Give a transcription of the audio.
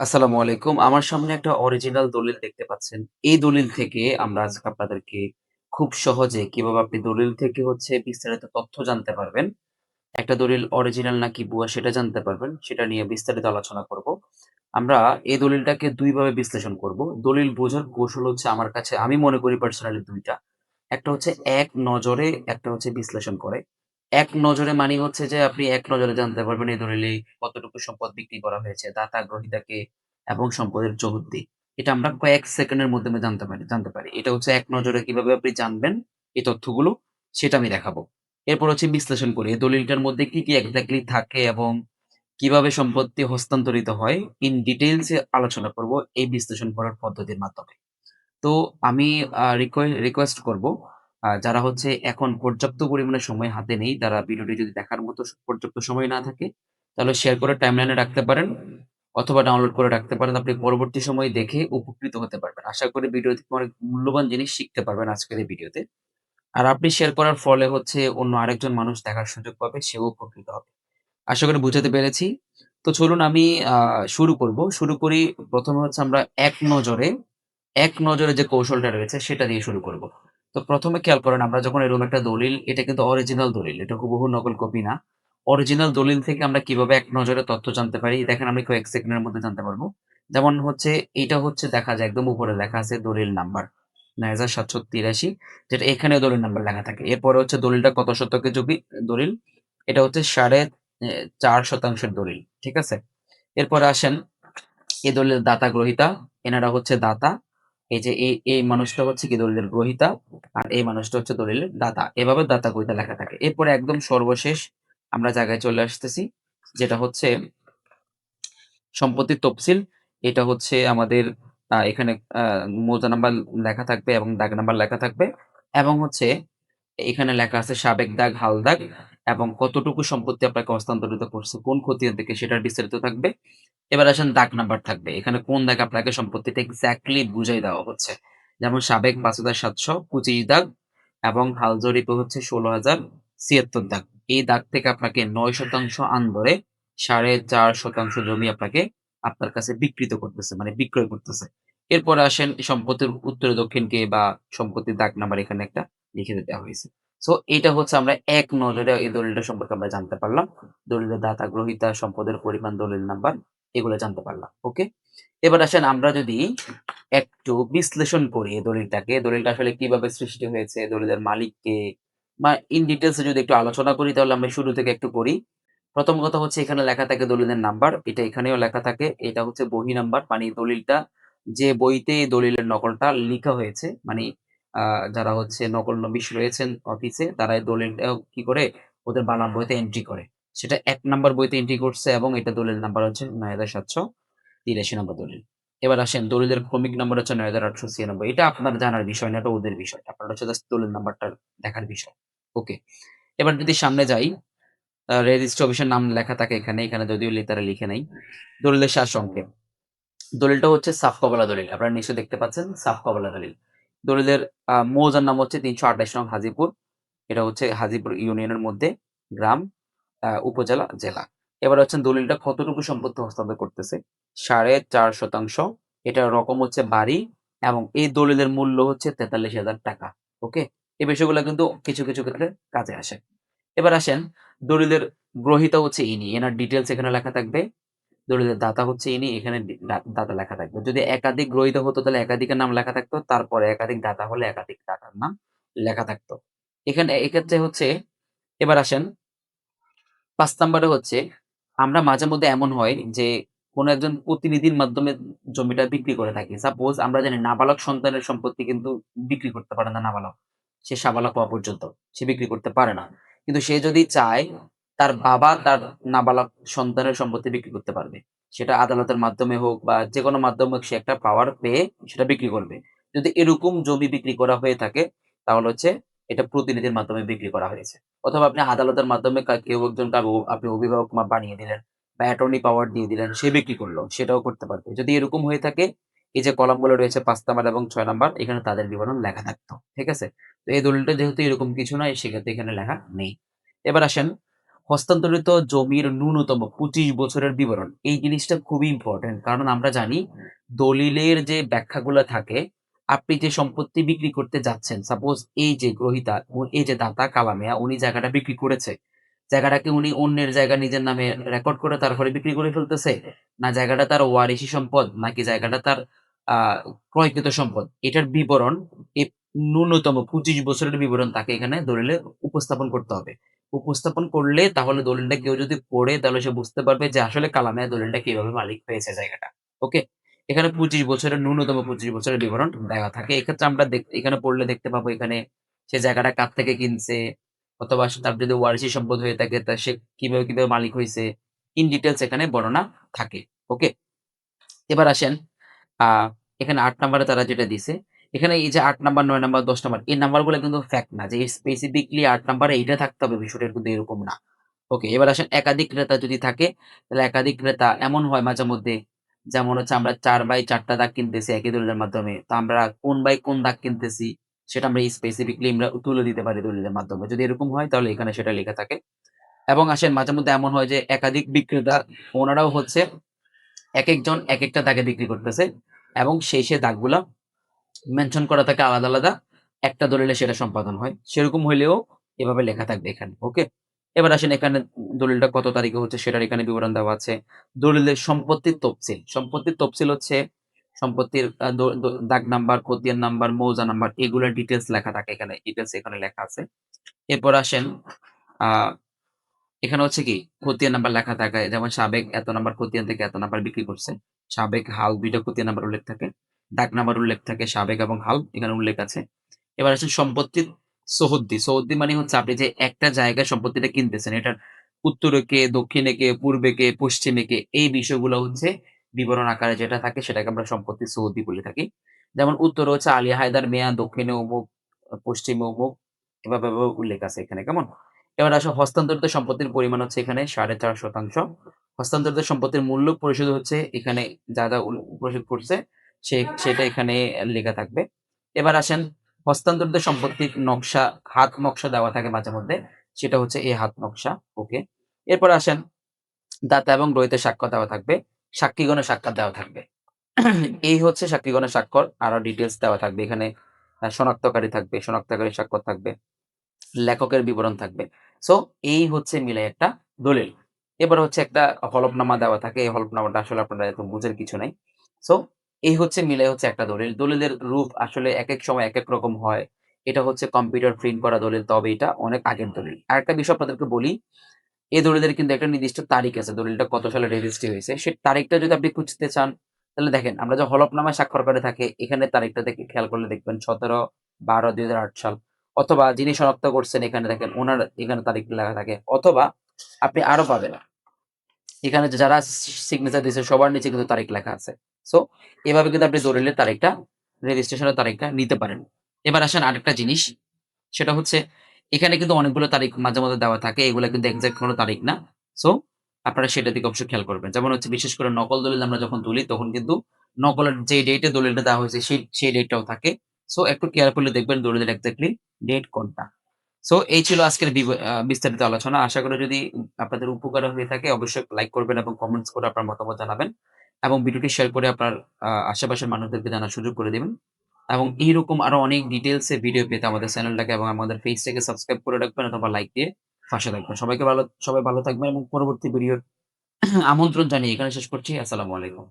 আসসালামু আলাইকুম। আমার সামনে একটা অরিজিনাল দলিল দেখতে পাচ্ছেন। এই দলিল থেকে আমরা আজকে আপনাদেরকে খুব সহজে কীভাবে আপনি দলিল থেকে হচ্ছে বিস্তারিত তথ্য জানতে পারবেন। একটা দলিল অরিজিনাল নাকি বুয়া সেটা জানতে পারবেন। সেটা নিয়ে বিস্তারিত আলোচনা করব। আমরা এই দলিলটাকে দুইভাবে বিশ্লেষণ করব। দলিল বোঝার কৌশল হচ্ছে আমার কাছে আমি মনে করি পার্সোনালি দুইটা একটা হচ্ছে এক নজরে, একটা হচ্ছে বিশ্লেষণ করে। এক নজরে মানি হচ্ছে যে আপনি এক নজরে জানতে পারবেন এই দলিলে কতটুকু সম্পদ বিক্রি করা হয়েছে, দাতা গ্রহীতাকে এবং সম্পদের চৌহদ্দি। এটা আমরা কয়েক সেকেন্ডের মাধ্যমে জানতে পারি জানতে পারি। এটা হচ্ছে এক নজরে কীভাবে আপনি জানবেন এই তথ্যগুলো সেটা আমি দেখাবো। এরপর হচ্ছে বিশ্লেষণ করি। এই দলিলটার মধ্যে কি, কি এক্সাক্টলি থাকে এবং কীভাবে সম্পত্তি হস্তান্তরিত হয় ইন ডিটেইলস এ আলোচনা করব এই বিশ্লেষণ করার পদ্ধতির মাধ্যমে। তো আমি রিকোয়েস্ট করব যারা হচ্ছে এখন পর্যাপ্ত পরিমাণে সময় হাতে নেই, তারা ভিডিওটি যদি দেখার মতো পর্যাপ্ত সময় না থাকে, তাহলে শেয়ার করে টাইমলাইনে রাখতে পারেন অথবা ডাউনলোড করে রাখতে পারেন। আপনি পরবর্তী সময়ে দেখে উপকৃত হতে পারবেন। আশা করি ভিডিও থেকে অনেক মূল্যবান জিনিস শিখতে পারবেন আজকের এই ভিডিওতে। আর আপনি শেয়ার করার ফলে হচ্ছে অন্য আরেকজন মানুষ দেখার সুযোগ পাবে, সেও উপকৃত হবে। আশা করি বুঝাতে পেরেছি। তো চলুন আমি শুরু করব। শুরু করি প্রথমে হচ্ছে আমরা এক নজরে, এক নজরে যে কৌশলটা রয়েছে সেটা দিয়ে শুরু করব। তো প্রথমে খেয়াল করেন আমরা যখন এরকম একটা দলিল, এটা কিন্তু অরিজিনাল দলিল। এটা হুবহু নকল কপি না। অরিজিনাল দলিল থেকে আমরা কীভাবে এক নজরে তথ্য জানতে পারি? দেখেন আমি কয়েক সেকেন্ডের মধ্যে জানতে পারব যেমন হচ্ছে এটা হচ্ছে দেখা যায় একদম উপরে লেখা আছে দলিল নাম্বার ৯৭৮৩ যেটা এখানে দলিল নাম্বার লেখা থাকে। এরপরে হচ্ছে দলিলটা কত শতকের জমি দলিল? এটা হচ্ছে সাড়ে চার ৪ শতাংশের দলিল। ঠিক আছে? এরপরে আসেন এ দলিল দাতা গ্রহীতা, এনারা হচ্ছে দাতা। এই যে এই, এই মানুষটা হচ্ছে কি দলিলের গ্রহিতা আর এই মানুষটা হচ্ছে দলিলের দাতা। এভাবে দাতা গ্রহীতা লেখা থাকে। এরপরে একদম সর্বশেষ আমরা জায়গায় চলে আসতেছি। যেটা হচ্ছে সম্পত্তির তফসিল। এটা হচ্ছে আমাদের এখানে মৌজা নাম্বার লেখা থাকবে এবং দাগ নাম্বার লেখা থাকবে এবং হচ্ছে এখানে লেখা আছে সাবেক দাগ, হাল দাগ এবং কতটুকু সম্পত্তি আপনাকে হস্তান্তরিত করছে, কোন খতিয়ান থেকে সেটার বিস্তারিত থাকবে। এবার আসেন দাগ নাম্বার থাকবে। এখানে কোন দাগে আপনাকে সম্পত্তিটা এক্স্যাক্টলি বুঝাই দেওয়া হচ্ছে। যেমন সাবেক ৫৭২৫ দাগ এবং হাল জরিপে হচ্ছে ১৬০৭৬ দাগ। এই দাগ থেকে আপনাকে নয় শতাংশ আন ধরে ৪.৫% জমি আপনাকে আপনার কাছে বিকৃত করতেছে, মানে বিক্রয় করতেছে। এরপরে আসেন সম্পত্তির উত্তরে দক্ষিণকে বা সম্পত্তির দাগ নাম্বার এখানে একটা লিখে দেওয়া হয়েছে। সো এটা হচ্ছে আমরা এক নজরে এই দলিলটা সম্পর্কে আমরা জানতে পারলাম। দলিলের দাতা, গ্রহীতা, সম্পদের পরিমাণ, দলিল নাম্বার এগুলো জানতে পারলাম। ওকে? এবার আসেন আমরা যদি একটু বিশ্লেষণ করি এই দলিলটাকে, দলিলটা আসলে কীভাবে সৃষ্টি হয়েছে, দলিলের মালিক কে? বা ইন ডিটেইলস এ যদি একটু আলোচনা করি তাহলে আমরা শুরু থেকে একটু করি। প্রথম কথা হচ্ছে এখানে লেখা থাকে দলিলের নাম্বার। এটা এখানেও লেখা থাকে। এটা হচ্ছে বহি নাম্বার। মানে দলিলটা যে বইতে দলিলের নকলটা লিখা হয়েছে মানে যারা হচ্ছে নকলনবিশ রয়েছেন অফিসে তারা এই দলিলটা কি করে ওদের বানান বইতে এন্ট্রি করে। সেটা এক নাম্বার বইতে এন্ট্রি করছে এবং এটা দলিল নাম্বার হচ্ছে ৯৭৮৩ নম্বর দলিল। এবার আসেন দলিলের ক্রমিক নাম্বার হচ্ছে ৯৮৯৬ এটা আপনার জানার বিষয় না, এটা ওদের বিষয়। আপনার হচ্ছে জাস্ট দলিল নাম্বারটা দেখার বিষয়। ওকে। এবার যদি সামনে যাই রেজিস্ট্রি অফিসের নাম লেখা থাকে এখানে। এখানে যদিও তারা লিখে নাই। দলিলের সারসংক্ষেপ। দলিলটা হচ্ছে সাফ কবলা দলিল। আপনারা নিশ্চয়ই দেখতে পাচ্ছেন সাফ কবলা দলিল। দলিলের মৌজার নাম হচ্ছে ৩২৮ নং হাজিপুর এটা হচ্ছে হাজিপুর ইউনিয়নের মধ্যে গ্রাম, উপজেলা, জেলা। এবার হচ্ছে দলিলটা কতটুকু সম্পত্তি হস্তান্তর করতেছে? ৪.৫% এটার রকম হচ্ছে বাড়ি এবং এই দলিলের মূল্য হচ্ছে ৳৪৩,০০০ ওকে? এই বিষয়গুলো কিন্তু কিছু, কিছু ক্ষেত্রে কাজে আসে। এবার আসেন দলিলের গ্রহীতা হচ্ছে ইনি। এনার ডিটেইলস এখানে লেখা থাকবে। দলিলের দাতা হচ্ছে ইনি। এখানে দাতা লেখা থাকবে। যদি একাধিক গ্রহীতা হতো, তাহলে একাধিকের নাম লেখা থাকতো। তারপরে একাধিক দাতা হলে একাধিক দাতার নাম লেখা থাকতো। এখানে, এক্ষেত্রে হচ্ছে, এবার আসেন, পাঁচ নাম্বারে হচ্ছে, আমরা মাঝে মধ্যে এমন হয় যে, কোন একজন প্রতিনিধির মাধ্যমে জমিটা বিক্রি করে থাকি। সাপোজ আমরা জানি নাবালক সন্তানের সম্পত্তি কিন্তু বিক্রি করতে পারে না নাবালক। সে সাবালক হওয়া পর্যন্ত। সে বিক্রি করতে পারে না। কিন্তু সে যদি চায় তার বাবা তার নাবালক সন্তানের সম্পত্তি বিক্রি করতে পারবে। সেটা আদালতের মাধ্যমে হোক বা যেকোনো মাধ্যমে হোক সে একটা পাওয়ার পেয়ে সেটা বিক্রি করবে। যদি এরকম জমি বিক্রি করা হয়ে থাকে তাহলে হচ্ছে এটা প্রতিনিধির মাধ্যমে বিক্রি করা হয়েছে। অথবা আপনি আদালতের মাধ্যমে কেউ একজন আপনি অভিভাবক বানিয়ে দিলেন বা অ্যাটর্নি পাওয়ার দিয়ে দিলেন, সে বিক্রি করল। সেটাও করতে পারবে। যদি এরকম হয়ে থাকে এই যে কলামগুলো রয়েছে পাঁচ নাম্বার এবং ছয় নাম্বার এখানে তাদের বিবরণ লেখা থাকতো। ঠিক আছে? তো এই দলিলটা যেহেতু এরকম কিছু নয় সেক্ষেত্রে এখানে লেখা নেই। এবার আসেন হস্তান্তরিত জমির ন্যূনতম ২৫ বছরের বিবরণ। এই জিনিসটা খুবই ইম্পোর্টেন্ট। কারণ আমরা জানি দলিলের যে ব্যাখ্যাগুলা থাকে, আপনি যে সম্পত্তি বিক্রি করতে যাচ্ছেন, সাপোজ এই যে গ্রহীতা, এই যে দাতা কালা মিয়া উনি জায়গাটা বিক্রি করেছে। জায়গাটাকে উনি অন্যের জায়গা নিজের নামে রেকর্ড করে তারপরে বিক্রি করে ফেলতেছে? না জায়গাটা তার ওয়ারিশি সম্পদ নাকি জায়গাটা তার ক্রয়কৃত সম্পদ? এটার বিবরণ এ ন্যূনতম ২৫ বছরের বিবরণ তাকে এখানে দলিলে উপস্থাপন করতে হবে। উপস্থাপন করলে তাহলে দলিলটা কেউ যদি পড়ে তাহলে সে বুঝতে পারবে যে আসলে কালা মিয়া দলিলটা কীভাবে মালিক হয়েছে জায়গাটা। ওকে? এখানে ২৫ বছরের ন্যূনতম ২৫ বছরের বিবরণ দেওয়া থাকে। এক্ষেত্রে আমরা এখানে পড়লে দেখতে পাবো এখানে সে জায়গাটা কার থেকে কিনছে অথবা তার যদি ওয়ারিশি সম্পদ হয়ে থাকে তা সে কীভাবে, কীভাবে মালিক হয়েছে ইন ডিটেলস এখানে বর্ণনা থাকে। ওকে? এবার আসেন আহ এখানে আট নাম্বারে তারা যেটা দিছে, এখানে এই যে আট নাম্বার, নয় নাম্বার, ১০ নাম্বার এই নাম্বারগুলো কিন্তু ফ্যাক্ট না যে স্পেসিফিকলি আট নাম্বারে এইটা থাকতে হবে বিষয়টা কিন্তু এরকম না। ওকে, এবার আসেন একাধিক ক্রেতা যদি থাকে, তাহলে একাধিক ক্রেতা এমন হয় মাঝে মধ্যে যেমন হচ্ছে আমরা চার বাই চারটা দাগ কিনতেছি একই দলিলের মাধ্যমে। তো আমরা কোন বাই কোন দাগ কিনতেছি সেটা আমরা স্পেসিফিকলি আমরা তুলে দিতে পারি দলিলের মাধ্যমে। যদি এরকম হয় তাহলে এখানে সেটা লেখা থাকে। এবং আসেন মাঝে মধ্যে এমন হয় যে একাধিক বিক্রেতা ওনারাও হচ্ছে এক একজন এক একটা দাগে বিক্রি করতেছে এবং সেই, সেই দাগগুলা মেনশন করা থাকে আলাদা, আলাদা। একটা দলিলে সেটা সম্পাদন হয়। সেরকম হইলেও এভাবে লেখা থাকবে এখানে। ওকে? এবার আসেন এখানে দলিলটা কত তারিখে হচ্ছে সেটার এখানে বিবরণ দেওয়া আছে। দলিলের সম্পত্তির তফসিল। সম্পত্তির তফসিল হচ্ছে সম্পত্তির দাগ নাম্বার, খতিয়ান নাম্বার, মৌজা নাম্বার এগুলার ডিটেলস লেখা থাকে এখানে। ডিটেলস এখানে লেখা আছে। এরপর আসেন এখানে হচ্ছে কি খতিয়ান নাম্বার লেখা থাকে। যেমন সাবেক এত নাম্বার খতিয়ান থেকে এত নাম্বার বিক্রি করছে। সাবেক হাল ২ টা খতিয়ান নাম্বার উল্লেখ থাকে। দাগ নাম্বার উল্লেখ থাকে সাবেক এবং হাল এখানে উল্লেখ আছে। এবার আসেন সম্পত্তির সোহদ্দি। সৌহদ্দি মানে হচ্ছে আপনি যে একটা জায়গায় সম্পত্তিটা কিনতেছেন এটার উত্তরে কে, দক্ষিণে কে, পূর্বে কে, পশ্চিমে কে এই বিষয়গুলো হচ্ছে বিবরণ আকারে যেটা থাকে সেটাকে আমরা সম্পত্তির সোহদ্দি বলে থাকি। যেমন উত্তরে হচ্ছে আলী হায়দার মেয়া দক্ষিণে অমুক, পশ্চিমে অমুক এভাবে, উল্লেখ আছে এখানে কেমন? এবার আসো হস্তান্তরিত সম্পত্তির পরিমাণ হচ্ছে এখানে ৪.৫% হস্তান্তরিত সম্পত্তির মূল্য পরিশোধ হচ্ছে এখানে যা, যা পরিশোধ করছে সেটা এখানে লেখা থাকবে। এবার আসেন হস্তান্তরিত সম্পত্তির নকশা, হাত নকশা দেওয়া থাকে মাঝে মধ্যে সেটা হচ্ছে এই হাত নকশা। ওকে। এরপর আসেন দাতা এবং গ্রহীতার স্বাক্ষর দেওয়া থাকবে। সাক্ষীগণের সাক্ষাৎ দেওয়া থাকবে। এই হচ্ছে সাক্ষীগণের স্বাক্ষর। আরও ডিটেলস দেওয়া থাকবে। এখানে শনাক্তকারী থাকবে, শনাক্তকারী স্বাক্ষর থাকবে। লেখকের বিবরণ থাকবে। সো এই হচ্ছে মিলে একটা দলিল। এবার হচ্ছে একটা হলফনামা দেওয়া থাকে। এই হলফনামাটা আসলে আপনারা এত বুঝের কিছু নাই। সো এই হচ্ছে মিলে হচ্ছে একটা দলিল। দলিলের রূপ আসলে এক এক সময় এক এক রকম হয়। এটা হচ্ছে কম্পিউটার প্রিন্ট করা দলিল তবে এটা অনেক আগের দলিল। আরেকটা বিষয় আপনাদেরকে বলি, এই দলিলের কিন্তু একটা নির্দিষ্ট তারিখ আছে। দলিলটা কত সালে রেজিস্ট্রি হয়েছে সেই তারিখটা যদি আপনি খুঁজতে চান তাহলে দেখেন আমরা যে হলফনামায় স্বাক্ষর করে থাকি এখানে তারিখটা দেখে খেয়াল করলে দেখবেন ১৭/১২/২০০৮ সাল অথবা যিনি শনাক্ত করছেন এখানে দেখেন উনার এখানে তারিখ লেখা থাকে অথবা আপনি আরও পাবেন। এখানে যারা সিগনেচার দিয়েছে সবার নিচে কিন্তু তারিখ লেখা আছে। সো এভাবে কিন্তু আপনি দলিলের তারিখটা রেজিস্ট্রেশনের তারিখটা নিতে পারেন। এবার আসেন আরেকটা জিনিস সেটা হচ্ছে এখানে কিন্তু অনেকগুলো তারিখ মাঝে, মাঝে দেওয়া থাকে। এগুলো কিন্তু এক্সাক্ট কোনো তারিখ না। সো আপনারা সেটা দিকে অবশ্যই খেয়াল করবেন। যেমন হচ্ছে বিশেষ করে নকল দলিল আমরা যখন তুলি তখন কিন্তু নকলের যে ডেটে দলিলটা দেওয়া হয়েছে সেই, সেই ডেটটাও থাকে। সো একটু কেয়ারফুলি দেখবেন দলিলের এক্সাক্টলি ডেট কোনটা। সো এই ছিল আজকের বিস্তারিত আলোচনা। আশা করি যদি আপনাদের উপকার হয়ে থাকে অবশ্যই লাইক করবেন এবং কমেন্টস করে আপনার মতামত জানাবেন। এবং ভিডিওটি শেয়ার করে আপনার আশেপাশের মানুষদেরকে জানার সুযোগ করে দেবেন এবং এইরকম আরও অনেক ডিটেলসে ভিডিও পেতে আমাদের চ্যানেলটাকে এবং আমাদের ফেসটাকে সাবস্ক্রাইব করে রাখবেন অথবা লাইক দিয়ে পাশে থাকবেন। সবাইকে ভালো, সবাই ভালো থাকবেন এবং পরবর্তী ভিডিওর আমন্ত্রণ জানিয়ে এখানে শেষ করছি। আসসালামু আলাইকুম।